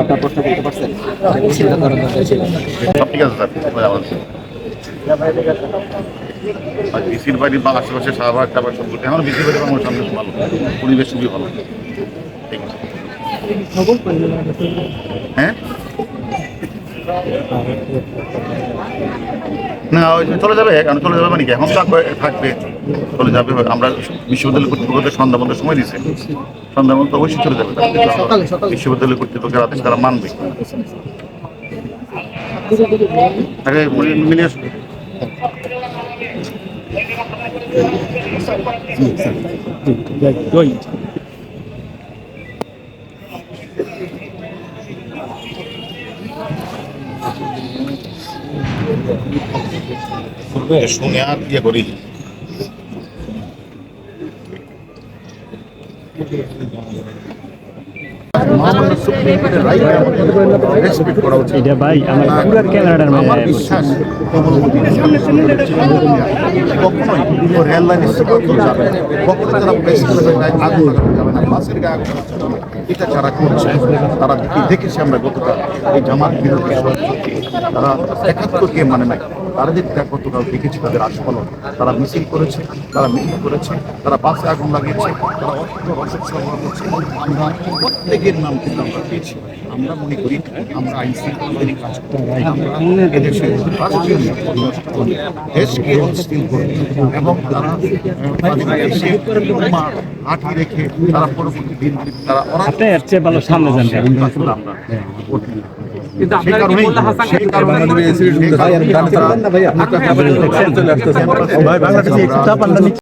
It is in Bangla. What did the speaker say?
আপনার প্রশ্ন করতে পারছেন? চিন্তা করার দরকার ছিল সব ঠিক আছে স্যার। সবাই ভালো আছে। আর বিসির বাড়ি বা আশেপাশে টাবার সব এখন বিসির বাড়ি আমার সামনে ভালো। পরিবেশ খুবই ভালো। ঠিক আছে। হ্যাঁ? না ওই চলে যাবে এখন চলে যাবে মানে কি? এখন থাকবে। চলে যাবে আমরা বিশ্ববিদ্যালয় কর্তৃপক্ষকে সন্ধ্যা মধ্যে সময় দিছে। সন্ধ্যা মধ্যে অবশ্যই চলে যাবে। বিশ্ববিদ্যালয় কর্তৃপক্ষের আদেশ তারা মানবে। মিলিয়ে- মিলিয়ে আসবে। শুনে আর ইয়ে করি। এটা ভাই আমার পুরার ক্যামেরাটার আমার বিশ্বাস কখনোই রেল লাইনের সীমান্ত যাবে না। কখনো তারা প্রেস ক্লাবের গায়ে আগুন লাগানো যাবে না বাসের গায়ে আগুন লাগানো এটা যারা করছে তারা দেখি দেখেছি আমরা গতকাল এই জামাত শক্তি তারা একাত্তরকে মানে নাই তাদের গতকাল দেখেছি তাদের আস্ফলন। তারা মিছিল করেছে তারা মিছিল করেছে তারা বাসে আগুন লাগিয়েছে তারা অর্থ রসদ সরবরাহ করছে। আমরা প্রত্যেকের নাম কিন্তু আমরা পেয়েছি। আমরা মনে করি আমরা আইন কাজ করি আমরা এদেশে রাষ্ট্রীয় দেশকে অস্থির করি এবং তারা আটকে রেখে তারা পরবর্তী দিন তারা ভালো সামনে যান। আমরা। কিন্তু আপনারা কি মোল্লা হাসান সেই কারণেই সেই কারণেই ভাই, আমি গান চালাবেন না ভাইয়া? ঢাকা বিশ্ববিদ্যালয়ের ভাই, বাংলাদেশে চাপ আনলাম